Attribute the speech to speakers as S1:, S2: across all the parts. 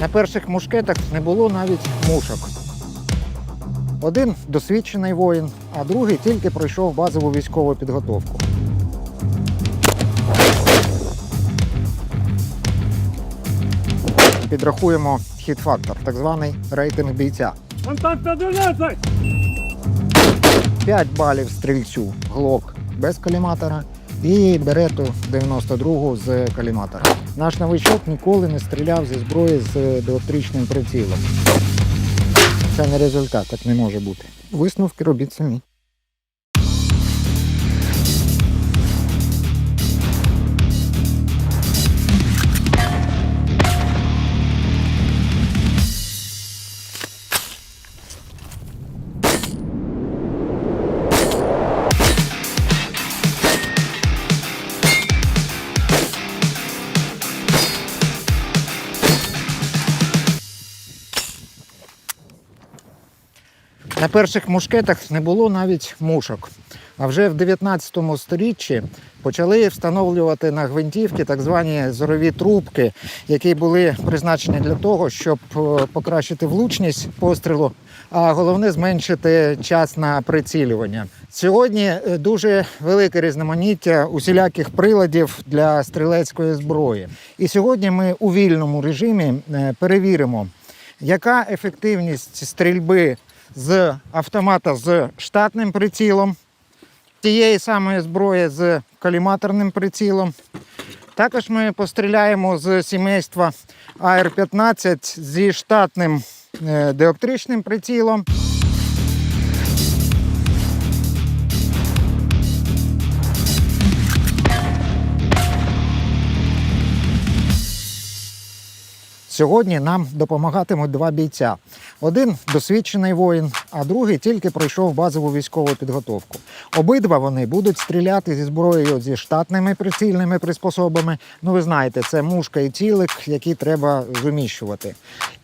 S1: На перших мушкетах не було навіть мушок. Один досвідчений воїн, а другий тільки пройшов базову військову підготовку. Підрахуємо хіт-фактор, так званий рейтинг бійця.
S2: Контакт 11!
S1: 5 балів стрільцю глок без каліматора і берету 92 з каліматора. Наш новичок ніколи не стріляв зі зброї з електричним прицілом. Це не результат, так не може бути. Висновки робіть самі. На перших мушкетах не було навіть мушок. А вже в 19 сторіччі почали встановлювати на гвинтівки так звані зорові трубки, які були призначені для того, щоб е, покращити влучність пострілу, а головне зменшити час на прицілювання. Сьогодні е, дуже велике різноманіття усіляких приладів для стрілецької зброї. І сьогодні ми у вільному режимі е, перевіримо, яка ефективність стрільби з автомата з штатним прицілом, тієї самої зброї з каліматорним прицілом. Також ми постріляємо з сімейства АР-15 зі штатним е, прицілом. Сьогодні нам допомагатимуть два бійця. Один досвідчений воїн, а другий тільки пройшов базову військову підготовку. Обидва вони будуть стріляти зі зброєю зі штатними прицільними приспособами. Ну, ви знаєте, це мушка і цілик, які треба зуміщувати.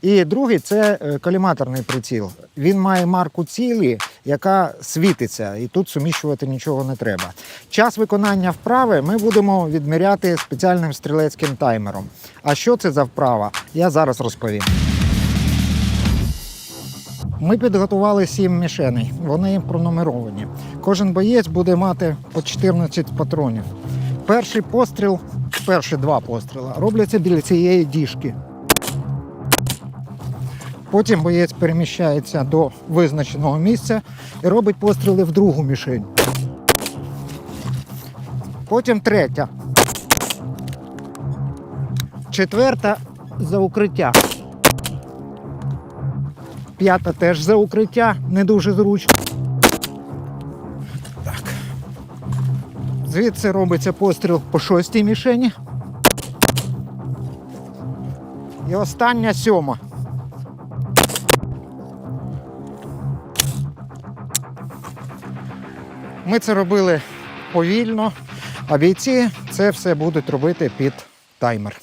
S1: І другий це е, коліматорний приціл. Він має марку цілі, яка світиться, і тут суміщувати нічого не треба. Час виконання вправи ми будемо відміряти спеціальним стрілецьким таймером. А що це за вправа? Я зараз розповім. Ми підготували сім мішеней. Вони пронумеровані. Кожен боєць буде мати по 14 патронів. Перший постріл, перші два постріли робляться біля цієї діжки. Потім боєць переміщається до визначеного місця і робить постріли в другу мішень. Потім третя. Четверта за укриття. П'ята теж за укриття, не дуже зручно. Так. Звідси робиться постріл по шостій мішені. І остання сьома. Ми це робили повільно, а бійці це все будуть робити під таймер.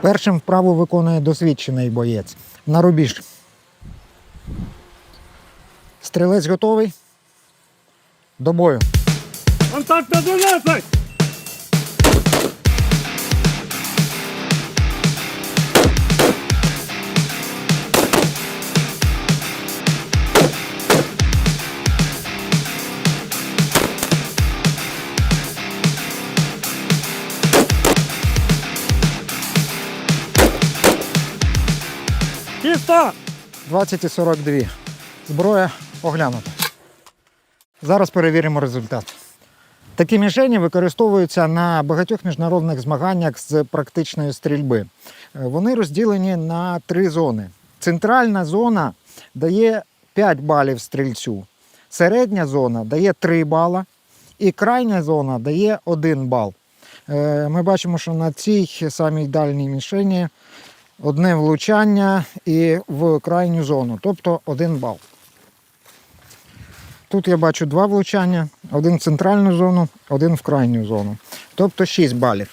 S1: Першим вправу виконує досвідчений боєць на рубіж. Стрілець готовий. До бою.
S2: Контакт на
S1: 12! Так. 20,42. Зброя оглянута. Зараз перевіримо результат. Такі мішені використовуються на багатьох міжнародних змаганнях з практичної стрільби. Е, вони розділені на три зони. Центральна зона дає 5 балів стрільцю, середня зона дає 3 бала, і крайня зона дає 1 бал. Е, ми бачимо, що на цій самій дальній мішені одне влучання і в крайню зону, тобто 1 бал. Тут я бачу два влучання, один в центральну зону, один в крайню зону. Тобто 6 балів.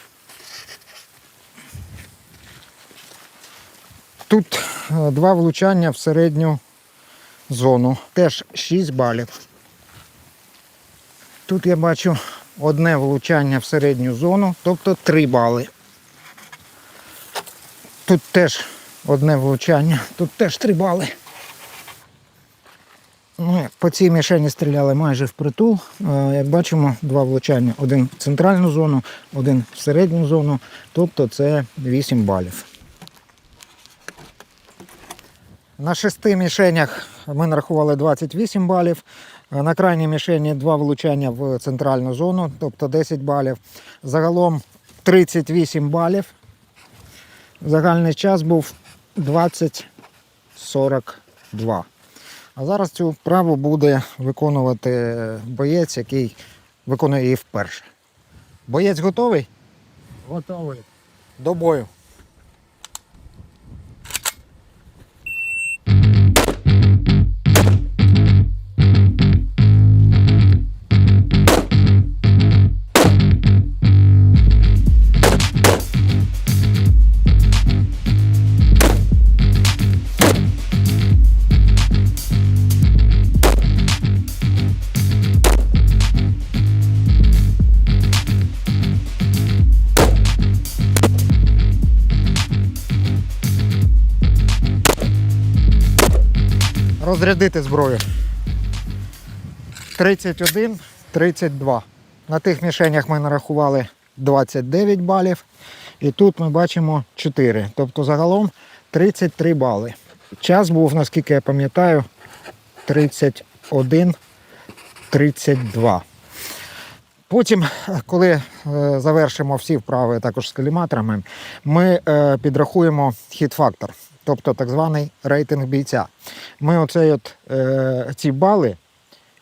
S1: Тут е, два влучання в середню зону. Теж 6 балів. Тут я бачу одне влучання в середню зону, тобто 3 бали. Тут теж одне влучання, тут теж три бали. Ми по цій мішені стріляли майже впритул. Е, Як бачимо, два влучання. Один в центральну зону, один в середню зону. Тобто це 8 балів. На шести мішенях ми нарахували 28 балів. Е, На крайній мішені два влучання в центральну зону, тобто 10 балів. Загалом 38 балів. Загальний час був 20-42. А зараз цю вправу буде виконувати боєць, який виконує її вперше. Боєць готовий?
S2: Готовий.
S1: До бою. Розрядити зброю. 31, 32. На тих мішенях ми нарахували 29 балів. І тут ми бачимо 4. Тобто загалом 33 бали. Час був, наскільки я пам'ятаю, 31, 32. Потім, коли е, завершимо всі вправи також з каліматорами, ми е, підрахуємо хіт-фактор, тобто так званий рейтинг бійця. Ми оцей от, е, ці бали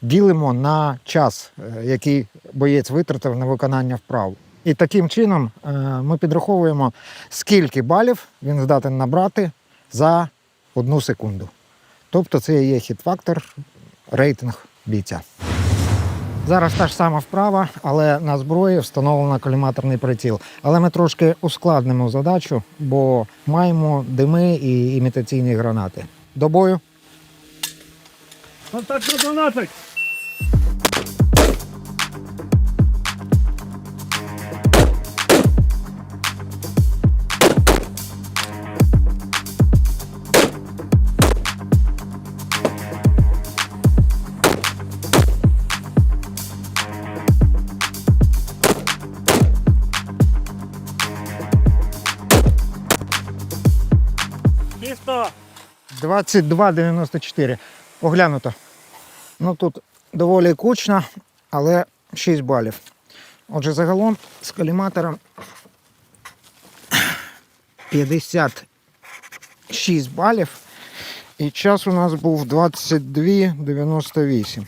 S1: ділимо на час, е, який боєць витратив на виконання вправ. І таким чином е, ми підраховуємо, скільки балів він здатен набрати за одну секунду. Тобто це є хіт-фактор, рейтинг бійця. Зараз та ж сама вправа, але на зброї встановлено коліматорний приціл. Але ми трошки ускладнимо задачу, бо маємо дими і імітаційні гранати. До бою.
S2: Контакт на
S1: 22,94. Оглянуто. Ну тут доволі кучно, але 6 балів. Отже, загалом з коліматором 56 балів. І час у нас був 22,98.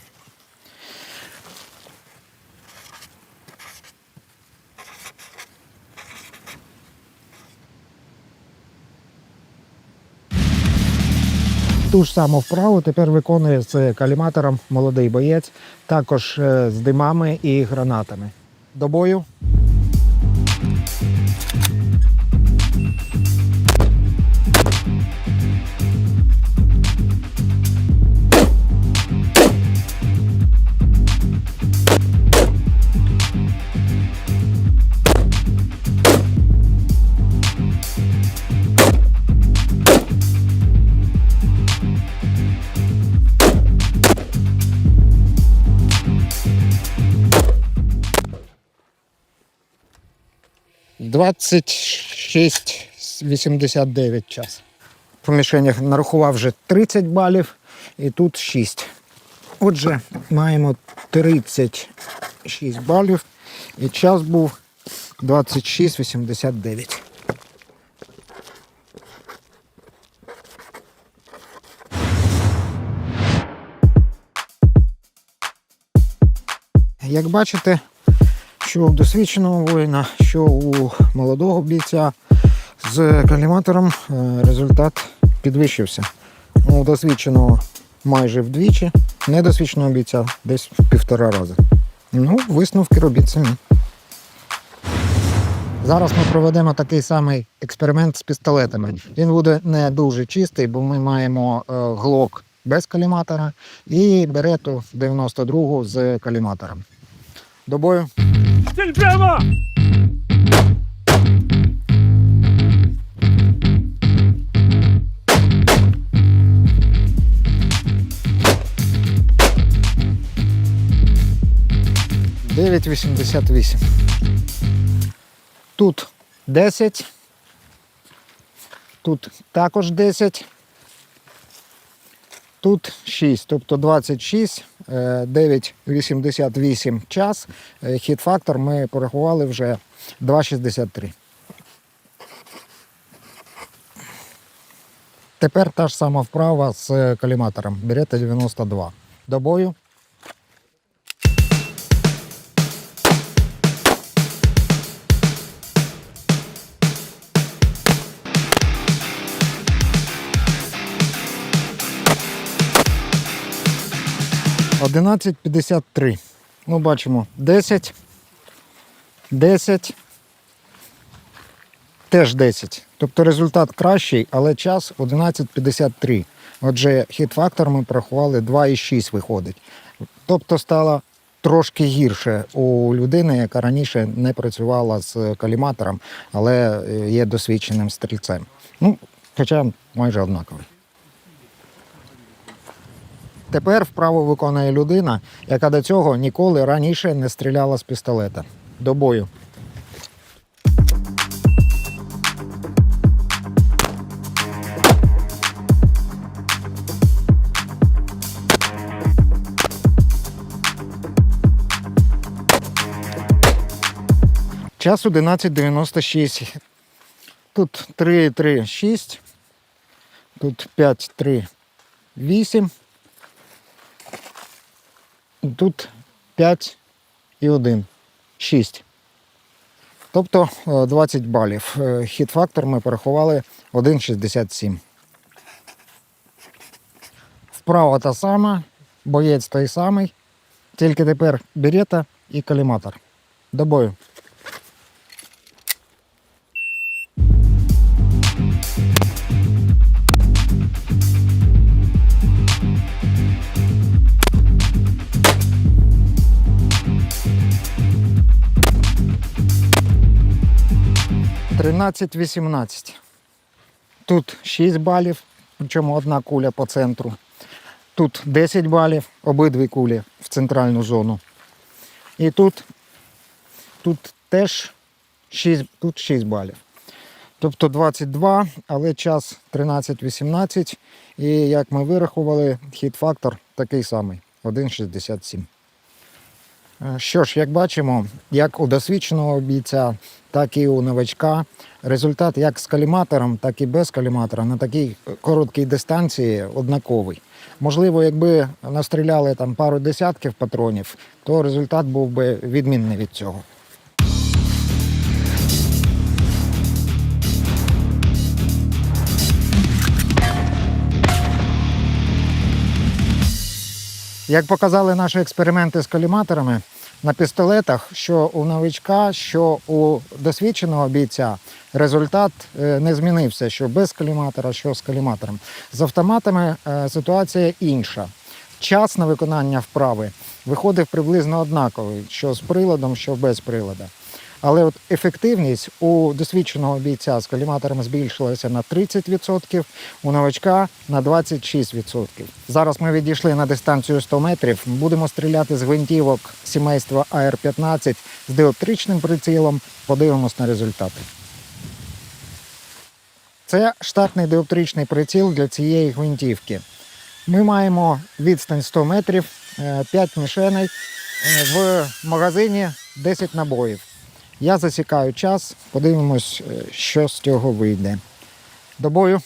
S1: Ту ж саму вправу тепер виконує з каліматором молодий боєць, також е, з димами і гранатами. До бою. Двадцять шість вісімдесят дев'ять час. По мішенях нарахував вже 30 балів і тут 6. Отже, маємо 36 балів і час був 26,89. Як бачите, що у досвідченого воїна, що у молодого бійця з каліматором е, результат підвищився. У досвідченого майже вдвічі, недосвідченого бійця десь в півтора рази. Ну, висновки робіть самі. Зараз ми проведемо такий самий експеримент з пістолетами. Він буде не дуже чистий, бо ми маємо е, глок без каліматора і берету 92 з каліматором. До бою.
S2: Стій прямо!
S1: Дев'ять вісімдесят вісім. Тут десять. Тут також десять. Тут 6, тобто 26, е, 9,88 час. Е, Хіт-фактор ми порахували вже 2,63. Тепер та ж сама вправа з коліматором. Берете 92. До бою. Одинадцять п'ятдесят три. Ну, бачимо 10, 10, теж 10. Тобто результат кращий, але час 11.53. Отже, хіт-фактор ми порахували 2,6 виходить. Тобто стало трошки гірше у людини, яка раніше не працювала з каліматором, але є досвідченим стрільцем. Ну, хоча майже однаковий. Тепер вправо виконує людина, яка до цього ніколи раніше не стріляла з пістолета. До бою. Час 11.96. Тут 3, 3, 6. Тут 5, 3, 8. Тут 5 і 1. 6. Тобто е, 20 балів. Е, Хіт-фактор ми порахували 1,67. Вправа та сама, боєць той самий. Тільки тепер берета і каліматор. До бою. Тринадцять вісімнадцять. Тут 6 балів, причому одна куля по центру. Тут 10 балів, обидві кулі в центральну зону. І тут, тут теж 6, тут 6 балів. Тобто 22, але час 13-18. І як ми вирахували, хіт-фактор такий самий 1,67. Е, Що ж, як бачимо, як у досвідченого бійця, так і у новачка, результат як з каліматором, так і без каліматора на такій короткій дистанції однаковий. Можливо, якби настріляли там пару десятків патронів, то результат був би відмінний від цього. Як показали наші експерименти з коліматорами, на пістолетах, що у новичка, що у досвідченого бійця, результат е, не змінився, що без каліматора, що з каліматором. З автоматами е, ситуація інша. Час на виконання вправи виходив приблизно однаковий, що з приладом, що без прилада. Але от ефективність у досвідченого бійця з коліматором збільшилася на 30%, у новачка на 26%. Зараз ми відійшли на дистанцію 100 метрів. Будемо стріляти з гвинтівок сімейства АР-15 з диоптричним прицілом. Подивимось на результати. Це штатний диоптричний приціл для цієї гвинтівки. Ми маємо відстань 100 метрів, 5 мішеней, е, в магазині 10 набоїв. Я засікаю час, подивимось, е, що з цього вийде. До бою.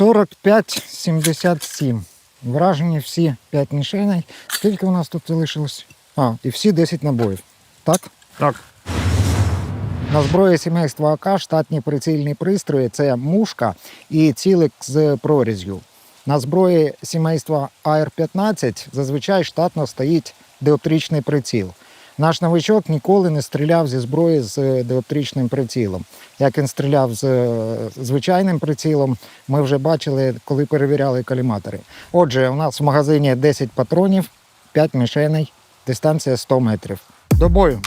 S1: 45-77. Вражені всі 5 мішеней. Скільки у нас тут залишилось? А, і всі 10 набоїв. Так?
S2: Так.
S1: На зброї сімейства АК штатні прицільні пристрої це мушка і цілик з проріз'ю. На зброї сімейства АР-15 зазвичай штатно стоїть диоптричний приціл. Наш новичок ніколи не стріляв зі зброї з е, диоптричним прицілом. Як він стріляв з е, звичайним прицілом, ми вже бачили, коли перевіряли каліматори. Отже, у нас в магазині 10 патронів, 5 мішеней, дистанція 100 метрів. До бою!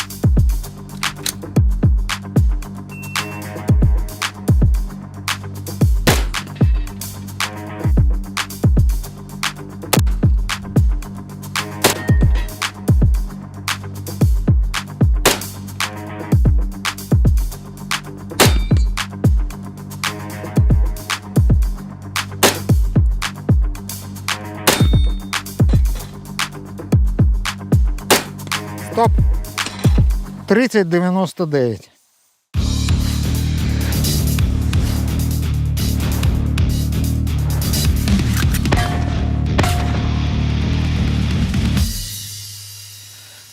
S1: 3099.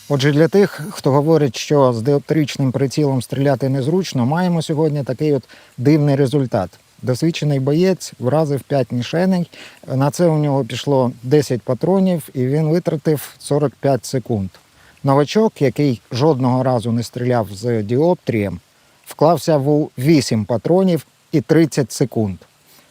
S1: Отже, для тих, хто говорить, що з диоптричним прицілом стріляти незручно, маємо сьогодні такий от дивний результат. Досвідчений боєць вразив 5 мішеней. На це у нього пішло 10 патронів, і він витратив 45 секунд. Новачок, який жодного разу не стріляв з діоптрієм, вклався в 8 патронів і 30 секунд.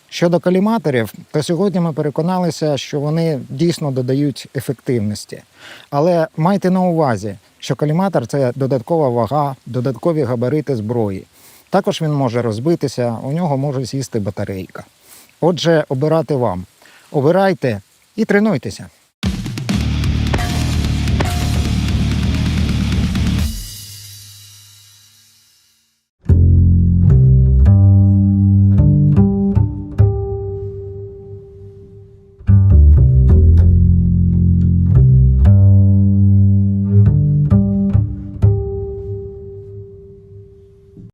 S1: Щодо каліматорів, то сьогодні ми переконалися, що вони дійсно додають ефективності. Але майте на увазі, що каліматор це додаткова вага, додаткові габарити зброї. Також він може розбитися, у нього може сісти батарейка. Отже, обирати вам. Обирайте і тренуйтеся.